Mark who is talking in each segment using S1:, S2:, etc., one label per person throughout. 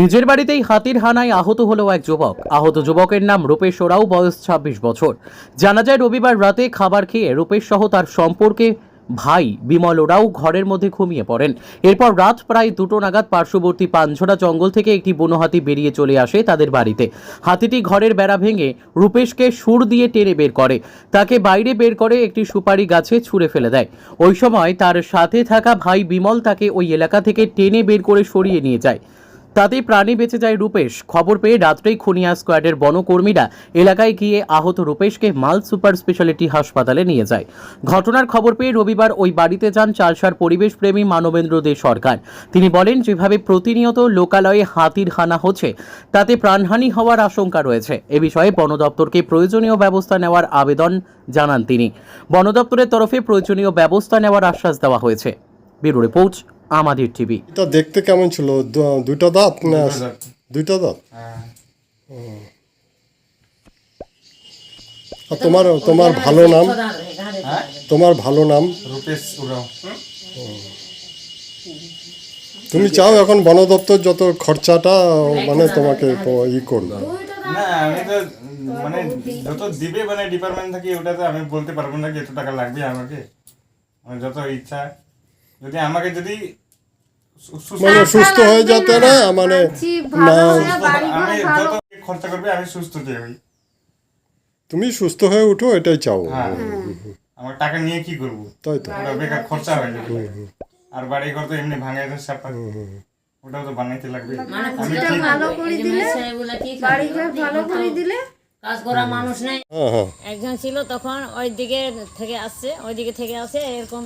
S1: নিজের বাড়িতেই হাতির হানায় আহত হলো এক যুবক। আহত যুবকের নাম রূপেশ ওরাও, বয়স ছাব্বিশ বছর। জানা যায়, রবিবার রাতে খাবার খেয়ে রূপেশ সহ তার সম্পর্কে ভাই বিমল ওরাও ঘরের মধ্যে ঘুমিয়ে পড়েন। এরপর রাত প্রায় দুটো নাগাদ পার্শ্ববর্তী পাঞ্ঝরা জঙ্গল থেকে একটি বুনো হাতি বেরিয়ে চলে আসে তাদের বাড়িতে। হাতিটি ঘরের বেড়া ভেঙে রূপেশকে সুর দিয়ে টেনে বের করে। তাকে বাইরে বের করে একটি সুপারি গাছে ছুঁড়ে ফেলে দেয়। ওই সময় তার সাথে থাকা ভাই বিমল তাকে ওই এলাকা থেকে টেনে বের করে সরিয়ে নিয়ে যায়। তাতে প্রাণে বেঁচে যায় রূপেশ। খবর পেয়ে রাত্রেই খুনিয়া স্কোয়াডের বনকর্মীরা এলাকায় গিয়ে আহত রূপেশকে মাল সুপার স্পেশালিটি হাসপাতালে নিয়ে যায়। ঘটনার খবর পেয়ে রবিবার ওই বাড়িতে যান চালসার পরিবেশ প্রেমী মানবেন্দ্র দে সরকার। তিনি বলেন, যেভাবে প্রতিনিয়ত লোকালয়ে হাতির হানা হচ্ছে, তাতে প্রাণহানি হওয়ার আশঙ্কা রয়েছে। এ বিষয়ে বন দপ্তরকে প্রয়োজনীয় ব্যবস্থা নেওয়ার আবেদন জানান তিনি। বন দপ্তরের তরফে প্রয়োজনীয় ব্যবস্থা নেওয়ার আশ্বাস দেওয়া হয়েছে। ব্যুরো রিপোর্ট আমাদের টিভি
S2: এটা দেখতে কেমন ছিল? দুইটা দাঁত না
S3: দুটো দাঁত।
S2: দুইটা দাঁত?
S3: হ্যাঁ।
S2: আর তোমার তোমার ভালো নাম?
S3: হ্যাঁ
S2: তোমার ভালো নাম?
S3: রূপেশ উরাও।
S2: তুমি চাও এখন বন দপ্তর যত খরচাটা মানে তোমাকে ই করবে
S3: না আমি তো মানে যত দিবে মানে ডিপার্টমেন্ট থেকে ওটাতে আমি বলতে পারব না কি এত টাকা লাগবে আমাকে। আমার যত ইচ্ছা। যদি আমাকে যদি
S2: মানে সুস্থ হয়ে যেতে না মানে
S3: আমি যত খরচা করবে আমি সুস্থ যে হই
S2: তুমি সুস্থ হয়ে উঠো এটাই চাও।
S3: হ্যাঁ। আমার টাকা নিয়ে কি করব?
S2: তাই তো।
S3: বেকার খরচা হয়ে যাবে। আর বাড়ি ঘর তো এমনি ভাঙাই দেয় সাপা ওটাও তো বানাইতে লাগবে। আমি
S4: ভালো করে দিলে বাড়িঘর ভালো করে দিলে
S5: কাজ করা মানুষ নেই।
S2: হ্যাঁ হ্যাঁ।
S5: একজন ছিল তখন ওই দিকে থেকে আসছে ওই দিকে থেকে আসে এরকম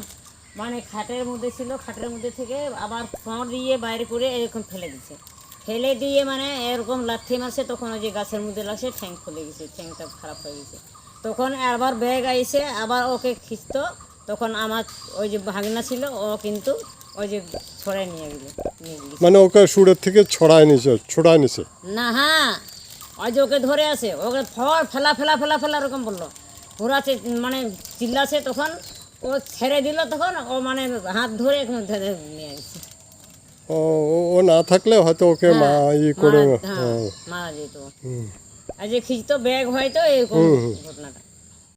S5: মানে খাটের মধ্যে ছিল খাটের মধ্যে থেকে আবার ফোঁড় দিয়ে বাইরে করে এরকম ফেলে দিচ্ছে ফেলে দিয়ে মানে এরকম লাথি মারছে তখন ওই যে গাছের মধ্যে লাগছে ঠ্যাং খুলে গেছে ঠ্যাংটা খারাপ হয়ে গেছে। তখন আবার ব্যাগ আইসে আবার ওকে খিচতো তখন আমার ওই যে ভাগনা ছিল ও কিন্তু ওই যে ছড়াই নিয়ে গেল নিয়ে
S2: মানে ওকে সুরের থেকে ছড়ায় নিছে ছড়ায় নিছে?
S5: না হ্যাঁ। ওই যে ওকে ধরে আছে ওকে ফল ফেলা ফেলা ফেলা ফেলা এরকম বলল। চি- মানে চিল্লাছে তখন ও ছেড়ে দিল তখন ও মানে হাত ধরে এখন নিয়ে গেছে
S2: ও ও- না থাকলে হয়তো ওকে মা ই করে
S5: মারা- হ্যাঁ মারা যেত। আর যে খিচতো ব্যাগ হয়তো এরকম ঘটনাটা।